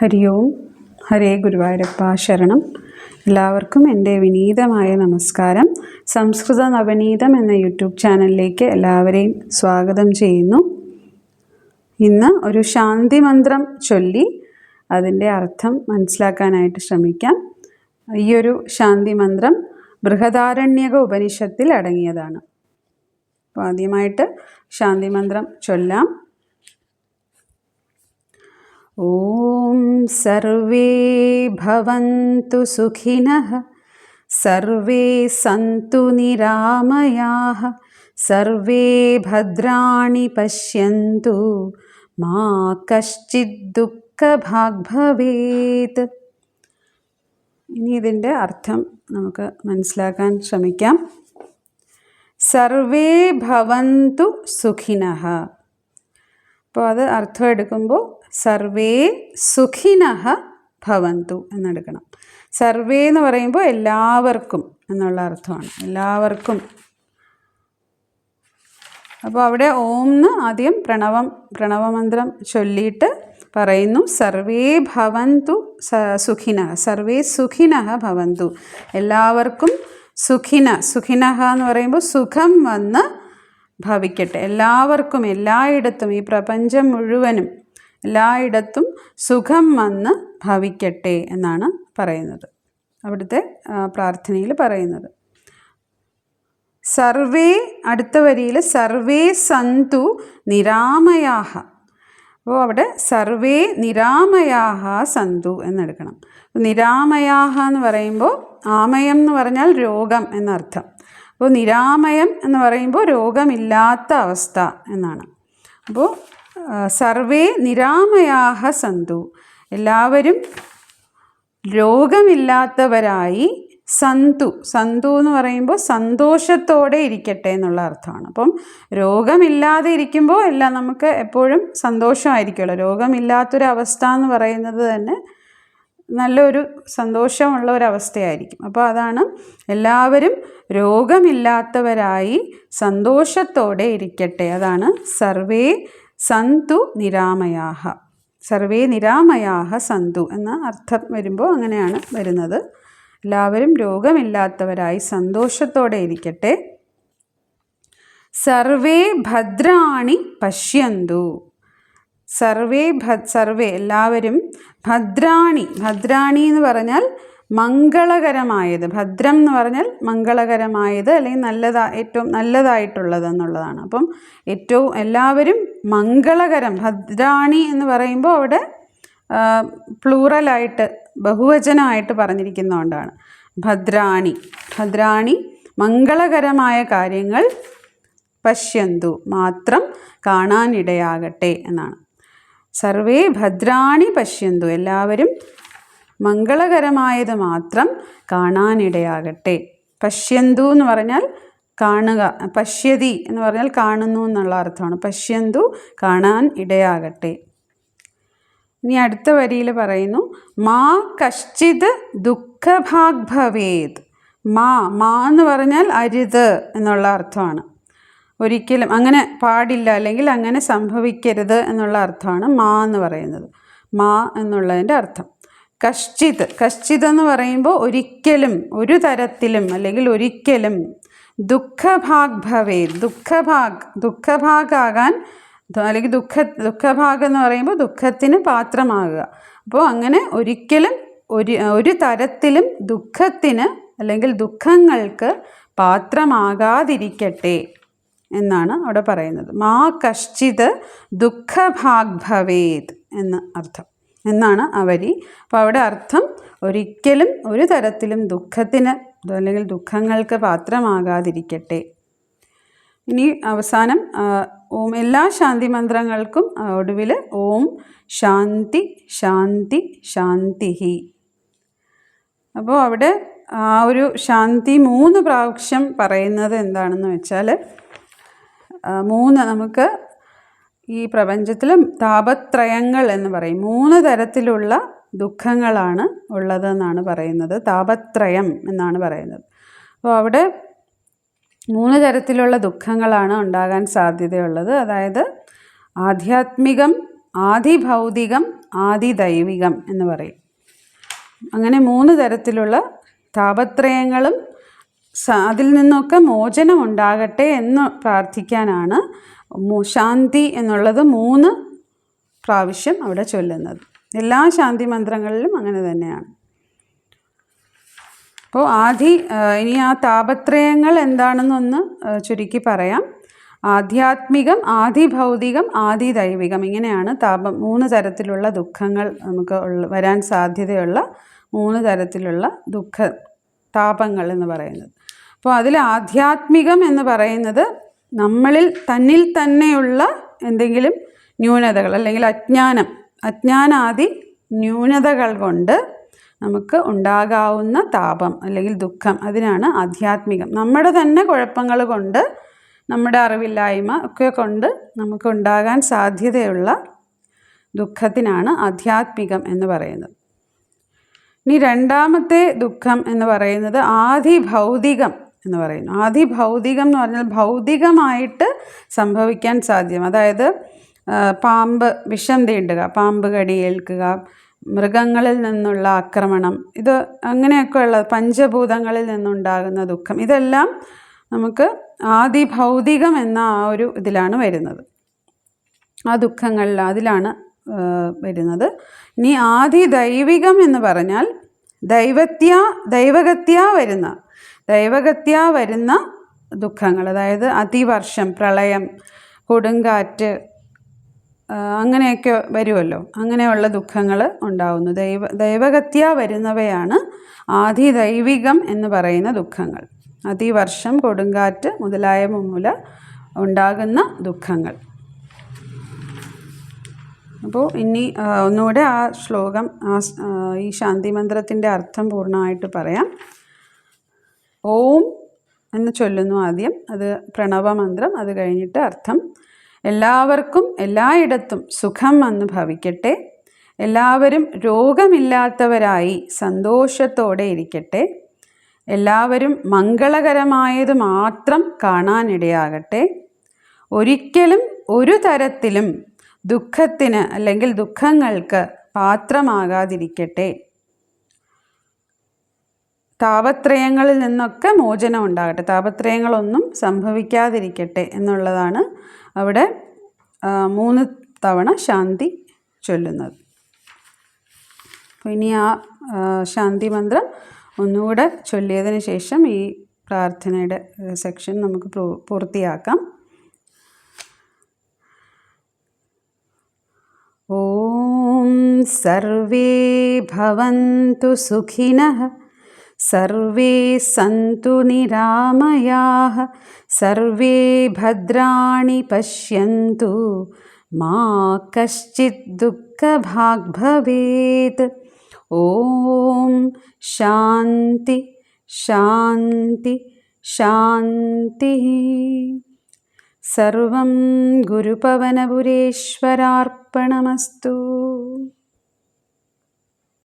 ഹരി ഓം. ഹരേ ഗുരുവായൂരപ്പ ശരണം. എല്ലാവർക്കും എന്റെ വിനീതമായ നമസ്കാരം. സംസ്കൃത നവനീതം എന്ന യൂട്യൂബ് ചാനലിലേക്ക് എല്ലാവരെയും സ്വാഗതം ചെയ്യുന്നു. ഇന്ന് ഒരു ശാന്തി മന്ത്രം ചൊല്ലി അതിന്റെ അർത്ഥം മനസ്സിലാക്കാനായിട്ട് ശ്രമിക്കാം. ഈ ഒരു ശാന്തി മന്ത്രം ബൃഹദാരണ്യക ഉപനിഷത്തിൽ അടങ്ങിയതാണ്. അപ്പോൾ ആദ്യമായിട്ട് ശാന്തി മന്ത്രം ചൊല്ലാം. ॐ सर्वे भवन्तु सुखिनः सर्वे सन्तु निरामयाः सर्वे भद्राणि पश्यन्तु मा कश्चित् ദുഃഖഭാഗ് ഭവേത് ഇനി ഇതിൻ്റെ അർത്ഥം നമുക്ക് മനസ്സിലാക്കാൻ ശ്രമിക്കാം സർവേ ഭവന്തു സുഖിനഃ അപ്പോൾ അത് അർത്ഥം എടുക്കുമ്പോൾ സർവേ സുഖിനഃ ഭവന്തു എന്നെടുക്കണം. സർവേ എന്ന് പറയുമ്പോൾ എല്ലാവർക്കും എന്നുള്ള അർത്ഥമാണ്. എല്ലാവർക്കും. അപ്പോൾ അവിടെ ഓം എന്ന് ആദ്യം പ്രണവം പ്രണവമന്ത്രം ചൊല്ലിയിട്ട് പറയുന്നു സർവേ ഭവന്തു സുഖിന സർവേ സുഖിന ഭവന്തു. എല്ലാവർക്കും സുഖിന സുഖിനഹ എന്ന് പറയുമ്പോൾ സുഖം വന്ന് ഭവിക്കട്ടെ. എല്ലാവർക്കും എല്ലായിടത്തും ഈ പ്രപഞ്ചം മുഴുവനും എല്ലായിടത്തും സുഖം വന്ന് ഭവിക്കട്ടെ എന്നാണ് പറയുന്നത്. അവിടുത്തെ പ്രാർത്ഥനയിൽ പറയുന്നത്. സർവേ അടുത്ത വരിയിൽ സർവേ സന്തു നിരാമയാഹ. അപ്പോൾ അവിടെ സർവേ നിരാമയാഹ സന്തു എന്നെടുക്കണം. നിരാമയാഹ എന്ന് പറയുമ്പോൾ ആമയം എന്ന് പറഞ്ഞാൽ രോഗം എന്നർത്ഥം. അപ്പോൾ നിരാമയം എന്ന് പറയുമ്പോൾ രോഗമില്ലാത്ത അവസ്ഥ എന്നാണ്. അപ്പോൾ സർവേ നിരാമയാഹ സന്തു. എല്ലാവരും രോഗമില്ലാത്തവരായി സന്തു. സന്തു എന്ന് പറയുമ്പോൾ സന്തോഷത്തോടെ ഇരിക്കട്ടെ എന്നുള്ള അർത്ഥമാണ്. അപ്പം രോഗമില്ലാതെ ഇരിക്കുമ്പോൾ എല്ലാം നമുക്ക് എപ്പോഴും സന്തോഷമായിരിക്കുമല്ലോ. രോഗമില്ലാത്തൊരവസ്ഥ എന്ന് പറയുന്നത് തന്നെ നല്ലൊരു സന്തോഷമുള്ള ഒരു അവസ്ഥയായിരിക്കും അപ്പോൾ അതാണ് എല്ലാവരും രോഗമില്ലാത്തവരായി സന്തോഷത്തോടെ ഇരിക്കട്ടെ. അതാണ് സർവേ സന്തു നിരാമയാഹ. സർവേ നിരാമയാഹ സന്തു എന്ന അർത്ഥം വരുമ്പോൾ അങ്ങനെയാണ് വരുന്നത്. എല്ലാവരും രോഗമില്ലാത്തവരായി സന്തോഷത്തോടെ ഇരിക്കട്ടെ. സർവേ ഭദ്രാണി പശ്യന്തു. സർവേ ഭ സർവേ എല്ലാവരും ഭദ്രാണി. ഭദ്രാണി എന്ന് പറഞ്ഞാൽ മംഗളകരമായത്. ഭദ്രം എന്ന് പറഞ്ഞാൽ മംഗളകരമായത് അല്ലെങ്കിൽ നല്ലതാ ഏറ്റവും നല്ലതായിട്ടുള്ളത് എന്നുള്ളതാണ്. അപ്പം ഏറ്റവും എല്ലാവരും മംഗളകരം ഭദ്രാണി എന്ന് പറയുമ്പോൾ അവിടെ പ്ലൂറലായിട്ട് ബഹുവചനമായിട്ട് പറഞ്ഞിരിക്കുന്നതുകൊണ്ടാണ് ഭദ്രാണി. ഭദ്രാണി മംഗളകരമായ കാര്യങ്ങൾ പശ്യന്തു. മാത്രം കാണാനിടയാകട്ടെ എന്നാണ്. സർവേ ഭദ്രാണി പശ്യന്തു. എല്ലാവരും മംഗളകരമായത് മാത്രം കാണാനിടയാകട്ടെ. പശ്യന്തു എന്ന് പറഞ്ഞാൽ കാണുക പശ്യതി എന്ന് പറഞ്ഞാൽ കാണുന്നു എന്നുള്ള അർത്ഥമാണ്. പശ്യന്തു കാണാൻ ഇടയാകട്ടെ. ഇനി അടുത്ത വരിയിൽ പറയുന്നു മാ കശ്ചിത് ദുഃഖഭാഗ് ഭവേത് മാ മാ എന്ന് പറഞ്ഞാൽ അരുത് എന്നുള്ള അർത്ഥമാണ്. ഒരിക്കലും അങ്ങനെ പാടില്ല അല്ലെങ്കിൽ അങ്ങനെ സംഭവിക്കരുത് എന്നുള്ള അർത്ഥമാണ് മാ എന്ന് പറയുന്നത്. മാ എന്നുള്ളതിന്റെ അർത്ഥം. കശ്ചിത്. കശ്ചിത് എന്ന് പറയുമ്പോൾ ഒരിക്കലും ഒരു തരത്തിലും അല്ലെങ്കിൽ ഒരിക്കലും ദുഃഖഭാഗ് ഭവേ ദുഃഖഭാഗ്. ദുഃഖഭാഗാകാൻ അല്ലെങ്കിൽ ദുഃഖ ദുഃഖഭാഗ് എന്ന് പറയുമ്പോൾ ദുഃഖത്തിന് പാത്രമാകുക. അപ്പോൾ അങ്ങനെ ഒരിക്കലും ഒരു ഒരു തരത്തിലും ദുഃഖത്തിന് അല്ലെങ്കിൽ ദുഃഖങ്ങൾക്ക് പാത്രമാകാതിരിക്കട്ടെ. എന്നാണ് അവിടെ പറയുന്നത്. മാ കശ്ചിത് ദുഃഖഭാഗ് ഭവേത് എന്ന് അർത്ഥം. എന്നാണ് അവരി. അപ്പോൾ അവിടെ അർത്ഥം ഒരിക്കലും ഒരു തരത്തിലും ദുഃഖത്തിന് അല്ലെങ്കിൽ ദുഃഖങ്ങൾക്ക് പാത്രമാകാതിരിക്കട്ടെ. ഇനി അവസാനം ഓം എല്ലാ ശാന്തി മന്ത്രങ്ങൾക്കും ഒടുവിൽ ഓം ശാന്തി ശാന്തി ശാന്തി അപ്പോൾ അവിടെ ആ ഒരു ശാന്തി മൂന്ന് പ്രാവശ്യം പറയുന്നത് എന്താണെന്ന് വെച്ചാൽ മൂന്ന് നമുക്ക് ഈ പ്രപഞ്ചത്തിൽ താപത്രയങ്ങൾ എന്ന് പറയും. മൂന്ന് തരത്തിലുള്ള ദുഃഖങ്ങളാണ് ഉള്ളതെന്നാണ് പറയുന്നത്. താപത്രയം എന്നാണ് പറയുന്നത്. അപ്പോൾ അവിടെ മൂന്ന് തരത്തിലുള്ള ദുഃഖങ്ങളാണ് ഉണ്ടാകാൻ സാധ്യതയുള്ളത്. അതായത് ആധ്യാത്മികം ആധിഭൗതികം ആദിദൈവികം എന്ന് പറയും. അങ്ങനെ മൂന്ന് തരത്തിലുള്ള താപത്രയങ്ങളും അതിൽ നിന്നൊക്കെ മോചനം ഉണ്ടാകട്ടെ എന്ന് പ്രാർത്ഥിക്കാനാണ് ശാന്തി എന്നുള്ളത് മൂന്ന് പ്രാവശ്യം അവിടെ ചൊല്ലുന്നത്. എല്ലാ ശാന്തി മന്ത്രങ്ങളിലും അങ്ങനെ തന്നെയാണ്. അപ്പോൾ ആദി ഇനി ആ താപത്രയങ്ങൾ എന്താണെന്നൊന്ന് ചുരുക്കി പറയാം. ആധ്യാത്മികം ആദി ഭൗതികം ആദി ദൈവികം ഇങ്ങനെയാണ് താപം മൂന്ന് തരത്തിലുള്ള ദുഃഖങ്ങൾ നമുക്ക് വരാൻ സാധ്യതയുള്ള മൂന്ന് തരത്തിലുള്ള ദുഃഖ. താപങ്ങൾ എന്ന് പറയുന്നത്. അപ്പോൾ അതിൽ ആധ്യാത്മികം എന്ന് പറയുന്നത് നമ്മളിൽ തന്നിൽ തന്നെയുള്ള എന്തെങ്കിലും ന്യൂനതകൾ അല്ലെങ്കിൽ അജ്ഞാനം അജ്ഞാനാദി ന്യൂനതകൾ കൊണ്ട് നമുക്ക് ഉണ്ടാകാവുന്ന താപം അല്ലെങ്കിൽ ദുഃഖം അതിനാണ് ആധ്യാത്മികം. നമ്മുടെ തന്നെ കുഴപ്പങ്ങൾ കൊണ്ട് നമ്മുടെ അറിവില്ലായ്മ ഒക്കെ കൊണ്ട് നമുക്ക് ഉണ്ടാകാൻ സാധ്യതയുള്ള ദുഃഖത്തിനാണ് ആധ്യാത്മികം എന്ന് പറയുന്നത്. ഇനി രണ്ടാമത്തെ ദുഃഖം എന്ന് പറയുന്നത് ആദിഭൗതികം എന്ന് പറയുന്നു. ആധിഭൗതികം എന്ന് പറഞ്ഞാൽ ഭൗതികമായിട്ട് സംഭവിക്കാൻ സാധ്യം. അതായത് പാമ്പ് വിഷം തീണ്ടുക പാമ്പ് കടിയേൽക്കുക മൃഗങ്ങളിൽ നിന്നുള്ള ആക്രമണം ഇത് അങ്ങനെയൊക്കെ ഉള്ള പഞ്ചഭൂതങ്ങളിൽ നിന്നുണ്ടാകുന്ന ദുഃഖം ഇതെല്ലാം നമുക്ക് ആദിഭൗതികം എന്ന ആ ഒരു ഇതിലാണ് വരുന്നത്. ആ ദുഃഖങ്ങളിൽ അതിലാണ് വരുന്നത്. ഇനി ആദി ദൈവികം എന്ന് പറഞ്ഞാൽ ദൈവത്യ ദൈവഗത്യ വരുന്ന ദൈവഗത്യ വരുന്ന ദുഃഖങ്ങൾ. അതായത് അതിവർഷം പ്രളയം കൊടുങ്കാറ്റ് അങ്ങനെയൊക്കെ വരുമല്ലോ. അങ്ങനെയുള്ള ദുഃഖങ്ങൾ ഉണ്ടാവുന്നു. ദൈവ ദൈവഗത്യ വരുന്നവയാണ് ആദി ദൈവികം എന്ന് പറയുന്ന ദുഃഖങ്ങൾ. അതിവർഷം കൊടുങ്കാറ്റ് മുതലായ മൂല ഉണ്ടാകുന്ന ദുഃഖങ്ങൾ. അപ്പോൾ ഇനി ഒന്നുകൂടെ ആ ശ്ലോകം ഈ ശാന്തി മന്ത്രത്തിന്റെ അർത്ഥം പൂർണമായിട്ട് പറയാം. ഓം എന്ന് ചൊല്ലുന്നു ആദ്യം. അത് പ്രണവമന്ത്രം അത് കഴിഞ്ഞിട്ട് അർത്ഥം. എല്ലാവർക്കും എല്ലായിടത്തും സുഖം വന്ന് ഭവിക്കട്ടെ. എല്ലാവരും രോഗമില്ലാത്തവരായി സന്തോഷത്തോടെ ഇരിക്കട്ടെ. എല്ലാവരും മംഗളകരമായത് മാത്രം കാണാനിടയാകട്ടെ. ഒരിക്കലും ഒരു തരത്തിലും ദുഃഖത്തിന് അല്ലെങ്കിൽ ദുഃഖങ്ങൾക്ക് പാത്രമാകാതിരിക്കട്ടെ. താപത്രയങ്ങളിൽ നിന്നൊക്കെ മോചനം ഉണ്ടാകട്ടെ. താപത്രയങ്ങളൊന്നും സംഭവിക്കാതിരിക്കട്ടെ എന്നുള്ളതാണ് അവിടെ മൂന്ന് തവണ ശാന്തി ചൊല്ലുന്നത്. ഇനി ആ, ശാന്തി മന്ത്രം ഒന്നുകൂടെ ചൊല്ലിയതിന് ശേഷം ഈ പ്രാർത്ഥനയുടെ സെക്ഷൻ നമുക്ക് പൂർത്തിയാക്കാം. ॐ सर्वे भवन्तु सुखिनः सर्वे सन्तु निरामयाः सर्वे भद्राणि पश्यन्तु मा कश्चित् दुःखभाग् भवेत् ॐ शान्ति शान्ति शान्तिः സർവം ഗുരുപവനപുരേശ്വരാർപ്പണമസ്തു.